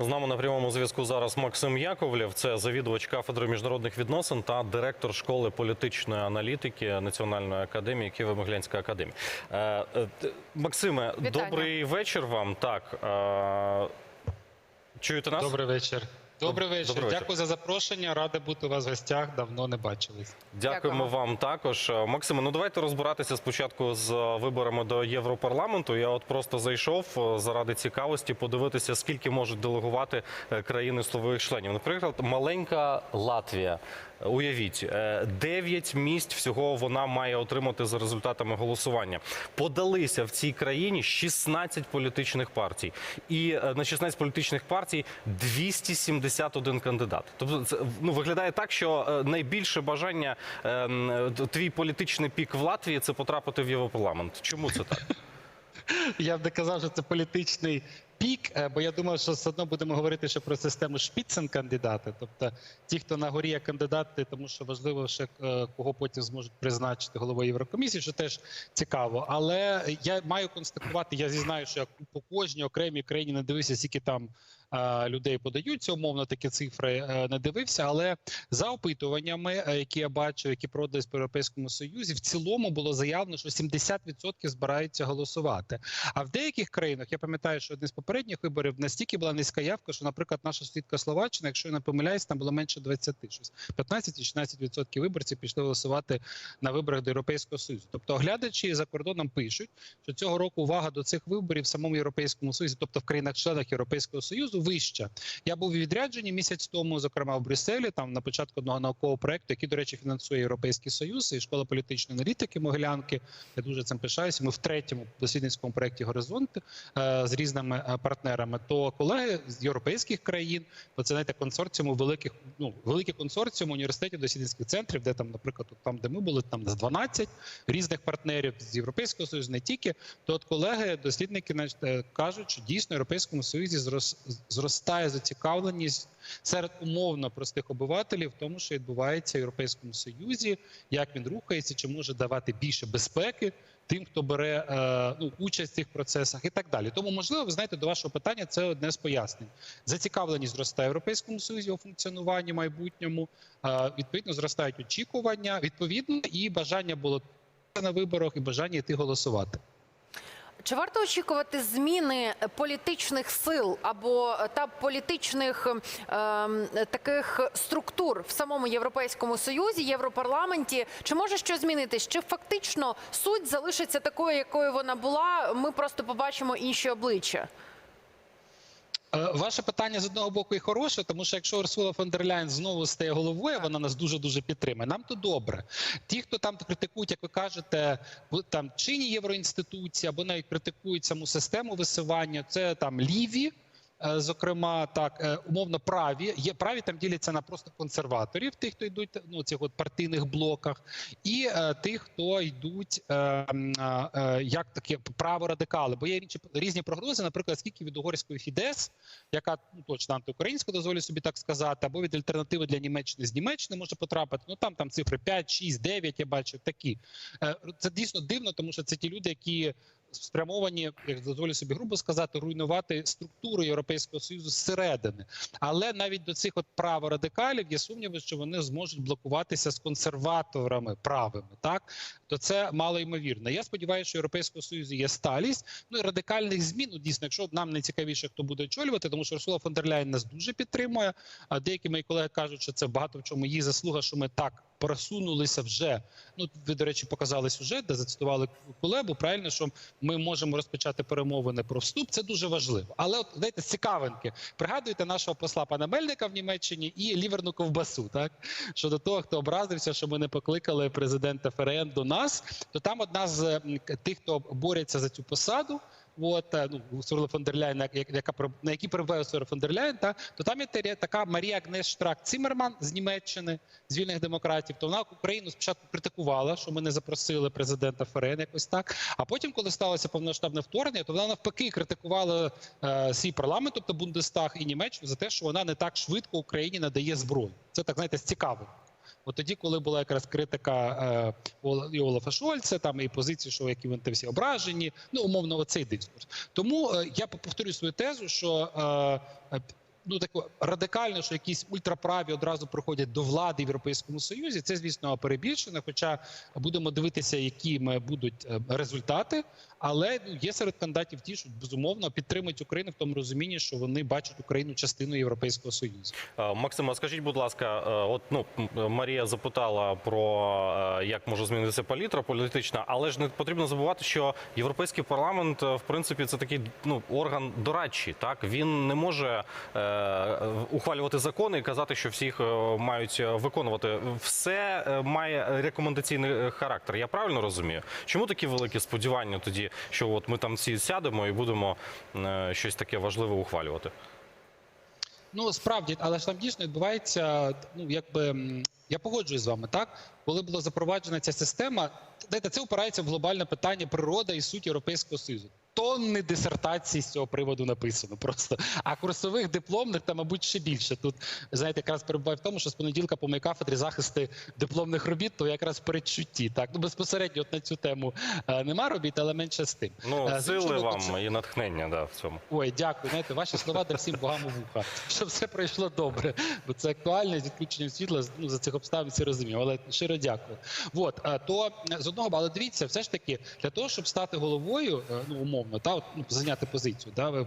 З нами на прямому зв'язку зараз Максим Яковлєв, це завідувач кафедри міжнародних відносин та директор школи політичної аналітики Національної академії Києво-Могилянська академія. Е, е, Максиме, Вітання. добрий вечір вам. Так е, чуєте нас? Добрий вечір. Добрий вечір. добрий вечір. Дякую за запрошення. Рада бути у вас в гостях. Давно не бачились. Дякуємо Дякуємо. вам також. Е, Максиме, ну давайте розбиратися спочатку з е, виборами до Європарламенту. Я от просто зайшов е, заради цікавості подивитися, скільки можуть делегувати країни словових членів. Наприклад, маленька Латвія. Е, Уявіть, 9 місць всього вона має отримати за результатами голосування. Подалися в цій країні 16 політичних партій, і е, на 16 політичних партій 271 кандидат. Тобто, це ну виглядає так, що е, найбільше бажання е, твій політичний пік в Латвії це потрапити в Європарламент. Чому це так? Я б не казав, що це політичний пік, е, бо я думав, що все одно будемо говорити ще про систему шпіцен кандидати, тобто ті, хто на горі є кандидати, тому що важливо ще е, кого потім зможуть призначити головою Єврокомісії, що теж цікаво. Але я маю констатувати, я зізнаю, що я по кожній окремій країні не дивився, скільки там людей подаються, умовно такі цифри е, не дивився. Але за опитуваннями, е, які я бачив, які проводились по Європейському Союзі, в цілому було заявлено, що 70% збираються голосувати. А в деяких країнах я пам'ятаю, що один з попередніх виборів настільки була низька явка, що, наприклад, наша сусідка Словаччина, якщо я не помиляюсь, там було менше 20, щось 15 чи 16% виборців пішли голосувати на виборах до Європейського Союзу. Тобто, оглядачі за кордоном пишуть, що цього року увага до цих виборів в самому Європейському Союзі, тобто в країнах-членах Європейського Союзу, вища. Я був у відрядженні місяць тому, зокрема в Брюсселі, там на початку одного наукового проекту, який, до речі, фінансує Європейський Союз і школа політичної аналітики Могилянки. Я дуже цим пишаюся. Ми в третьому дослідницькому проєкті Горизонт е, з різними е, партнерами. То колеги з європейських країн, бо це знаєте, консорціуму великих, ну великі консорціум університетів дослідницьких центрів, де там, наприклад, от там, де ми були, там з 12 різних партнерів з Європейського Союзу, не тільки. То от колеги, дослідники е, кажуть, що дійсно в Європейському Союзі зрос, зростає зацікавленість серед умовно простих обивателів в тому, що відбувається в Європейському Союзі, як він рухається, чи може давати більше безпеки тим, хто бере е, ну, участь в цих процесах, і так далі. Тому, можливо, ви знаєте, до вашого питання це одне з пояснень. Зацікавленість зростає в Європейському Союзі у функціонуванні майбутньому. Е, відповідно, зростають очікування, відповідно, і бажання було на виборах, і бажання йти голосувати. Чи варто очікувати зміни політичних сил або та політичних е, таких структур в самому Європейському Союзі, Європарламенті? Чи може щось змінитись? Чи фактично суть залишиться такою, якою вона була? Ми просто побачимо інші обличчя. Е, Ваше питання з одного боку і хороше, тому що якщо Урсула фон дер Ляйн знову стає головою, вона нас дуже дуже підтримує. Нам то добре. Ті, хто там критикують, як ви кажете, там чинні євроінституції або навіть критикують саму систему висування, це там ліві. Е, Зокрема, так е, умовно праві є праві там діляться на просто консерваторів, тих, хто йдуть ну цих от партійних блоках, і е, тих, хто йдуть е, е, е, як такі праворадикали. Бо є різні, різні прогнози, наприклад, скільки від угорської Фідес, яка ну, точно антиукраїнська, дозволю собі так сказати, або від альтернативи для Німеччини з Німеччини може потрапити. Ну там там цифри 5, 6, 9, я бачу такі. Е, Це дійсно дивно, тому що це ті люди, які спрямовані, як дозволю собі грубо сказати, руйнувати структуру Європейського союзу зсередини. Але навіть до цих от праворадикалів є сумніви, що вони зможуть блокуватися з консерваторами правими. Так то це мало ймовірно. Я сподіваюся, що Європейського союзу є сталість. Ну і радикальних змін. Ну, дійсно, якщо нам не цікавіше, хто буде очолювати, тому що Урсула фон дер Ляйн нас дуже підтримує. А деякі мої колеги кажуть, що це багато в чому її заслуга, що ми так просунулися вже. Ну ви до речі, показали сюжет, де зацитували Кулебу. Правильно, що ми можемо розпочати перемовини про вступ. Це дуже важливо. Але от знаєте, цікавинки. Пригадуєте нашого посла пана Мельника в Німеччині і ліверну ковбасу. Так щодо того, хто образився, що ми не покликали президента ФРН до нас, то там одна з тих, хто бореться за цю посаду. От е, ну Урсула фон дер Ляйн, як- як- яка на якій перебуває Урсула фон дер Ляйн, та то там є така Марія Агнес Штрак Цимерман з Німеччини, з вільних демократів. То вона Україну спочатку критикувала, що ми не запросили президента ФРН, якось так. А потім, коли сталося повноштабне вторгнення, то вона навпаки критикувала е, свій парламент, тобто Бундестаг і Німеччину, за те, що вона не так швидко Україні надає зброю. Це так знаєте, цікаво. От тоді, коли була якраз критика е, і Олафа Шольца, там і позиції, що які вони всі ображені, ну умовно, оцей дискурс. Тому е, я повторюю свою тезу, що е, ну тако радикально, що якісь ультраправі одразу приходять до влади в Європейському Союзі. Це, звісно, перебільшено. Хоча будемо дивитися, якими будуть е, результати. Але ну, є серед кандидатів ті, що безумовно підтримують Україну в тому розумінні, що вони бачать Україну частиною Європейського Союзу. Е, Максима, скажіть, будь ласка, е, от ну Марія запитала про як може змінитися палітра політична, але ж не потрібно забувати, що європейський парламент, в принципі, це такий ну орган дорадчий. Так він не може ухвалювати закони і казати, що всіх е, мають е, виконувати. Все е, має рекомендаційний е, характер. Я правильно розумію? Чому такі великі сподівання тоді, що от ми там всі сядемо і будемо е, щось таке важливе ухвалювати? Ну справді, але ж там дійсно відбувається. Ну якби я погоджуюсь з вами, так коли була запроваджена ця система, це опирається в глобальне питання природа і суть Європейського Союзу. Тонни дисертацій з цього приводу написано просто. А курсових дипломних там, мабуть, ще більше. Тут знаєте, якраз перебуває в тому, що з понеділка по моїй кафедрі захисти дипломних робіт, то якраз передчутті. Так, ну безпосередньо от на цю тему е, нема робіт, але менше з тим. Ну, Е, сили іншого вам це- і натхнення, да, в цьому. Ой, дякую. Знаєте, ваші слова для всім богам у вуха. Щоб все пройшло добре. Бо це актуально з відключенням світла. Ну за цих обставин всі розумію. Але щиро дякую. От е, то з одного але дивіться, все ж таки для того, щоб стати головою, ну умовно, та от, ну, зайняти позицію, да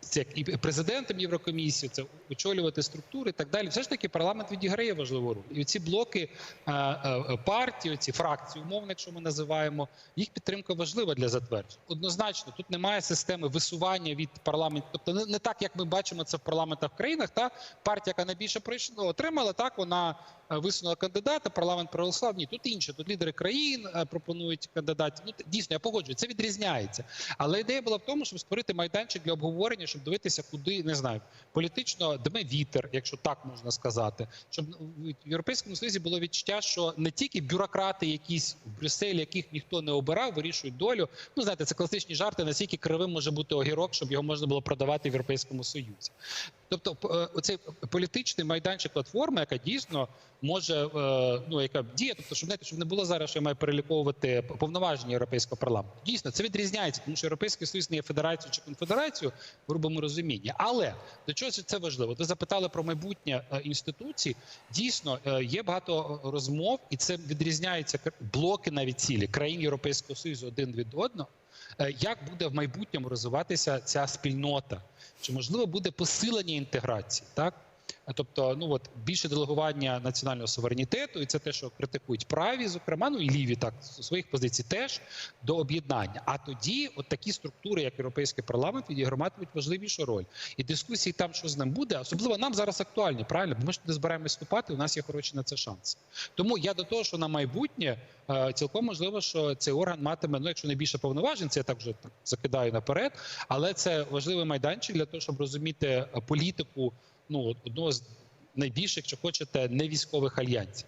це як і президентом Єврокомісії, це очолювати структури і так далі. Все ж таки парламент відіграє важливу роль. І ці блоки партії, ці фракції, умовно, якщо ми називаємо, їх підтримка важлива для затвердження. Однозначно, тут немає системи висування від парламенту. Тобто не, не так, як ми бачимо це в парламентах в країнах. Та партія, яка найбільше пройшла, ну, отримала так, вона е, висунула кандидата, парламент проголосував. Ні, тут інше. Тут лідери країн е, пропонують кандидатів. Ну дійсно, я погоджую, це відрізняється. Але ідея була в тому, щоб створити майданчик для обговорення, щоб дивитися, куди не знаю, політично дме вітер, якщо так можна сказати, щоб в Європейському Союзі було відчуття, що не тільки бюрократи, якісь в Брюсселі, яких ніхто не обирав, вирішують долю. Ну знаєте, це класичні жарти. Наскільки кривим може бути огірок, щоб його можна було продавати в Європейському Союзі. Тобто, е, оцей політичний майданчик платформи, яка дійсно може е, ну яка діє, тобто, щоб знаєте, щоб не було зараз, що я маю переліковувати повноваження європейського парламенту. Дійсно, це відрізняється, тому що європейський союз не є федерацією чи конфедерацією в грубому розумінні. Але до чого це важливо? Ви запитали про майбутнє е, інституцій. Дійсно, є багато розмов, і це відрізняються кр- блоки навіть цілі країн Європейського союзу один від одного. Е, Як буде в майбутньому розвиватися ця спільнота? Чи можливо буде посилення інтеграції? Так тобто, ну от більше делегування національного суверенітету, і це те, що критикують праві, зокрема, ну і ліві, так своїх позицій теж до об'єднання. А тоді, от такі структури, як європейський парламент, відіграватимуть важливішу роль. І дискусії там, що з ним буде, особливо нам зараз актуальні, правильно? Бо ми ж туди збираємось вступати. У нас є хороші на це шанси. Тому я до того, що на майбутнє е, цілком можливо, що цей орган матиме, ну якщо не більше повноважень, це я так вже закидаю наперед. Але це важливий майданчик для того, щоб розуміти е, політику ну одного з найбільших, якщо хочете, не військових альянсів.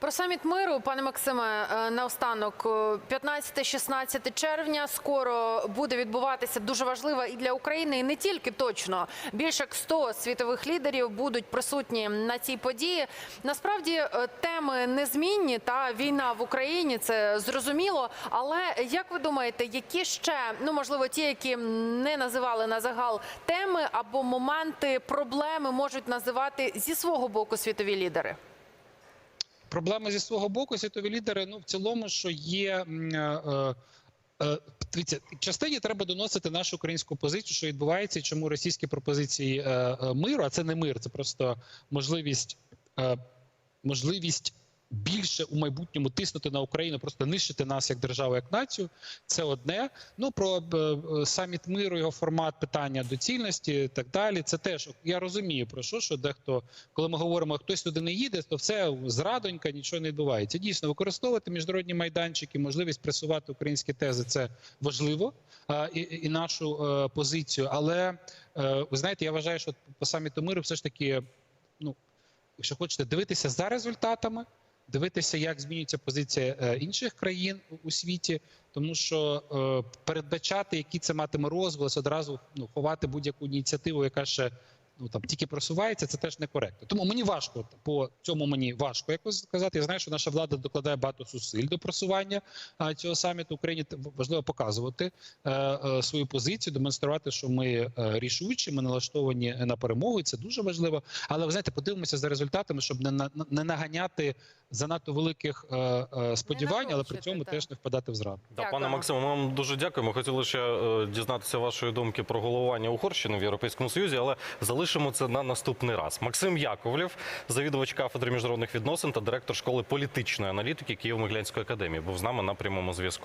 Про саміт миру, пане Максиме, е, наостанок, е, 15-16 червня скоро буде відбуватися дуже важлива і для України, і не тільки точно. Більше як 100 світових лідерів будуть присутні на цій події. Насправді е, теми незмінні. Та війна в Україні це зрозуміло. Але як ви думаєте, які ще ну можливо ті, які не називали на загал теми або моменти, проблеми можуть називати зі свого боку світові лідери? Проблема зі свого боку світові лідери. Ну в цілому, що є. е, е, Дивіться, частині треба доносити нашу українську позицію, що відбувається, і чому російські пропозиції е, е, миру, а це не мир, це просто можливість, е, можливість більше у майбутньому тиснути на Україну, просто нищити нас як державу, як націю. Це одне. Ну про е, е, саміт миру, його формат, питання доцільності і так далі. Це теж я розумію про що, що дехто, коли ми говоримо, хтось туди не їде, то все зрадонька, нічого не відбувається. Дійсно, використовувати міжнародні майданчики, можливість пресувати українські тези це важливо і, і нашу е, позицію. Але ви знаєте, я вважаю, що по саміту миру все ж таки, ну якщо хочете дивитися за результатами. Дивитися, як змінюється позиція е, інших країн у- світі, тому що е, передбачати, які це матиме розголос, одразу ну, ховати будь-яку ініціативу, яка ще ну там тільки просувається, це теж некоректно. Тому мені важко по цьому мені важко якось сказати. Я знаю, що наша влада докладає багато зусиль до просування а, цього саміту. Україні важливо показувати е, е, свою позицію, демонструвати, що ми е, рішучі, ми налаштовані на перемогу. І це дуже важливо. Але ви знаєте, подивимося за результатами, щоб не на не наганяти занадто великих е, е, сподівань, але при цьому так. теж не впадати в зраду. Да, пане. Максиме, ми вам дуже дякуємо. Хотіли ще е, дізнатися вашої думки про головування Угорщини в Європейському Союзі, але залишимо це на наступний раз. Максим Яковлєв, завідувач кафедри міжнародних відносин та директор школи політичної аналітики Києво-Могилянської академії, був з нами на прямому зв'язку.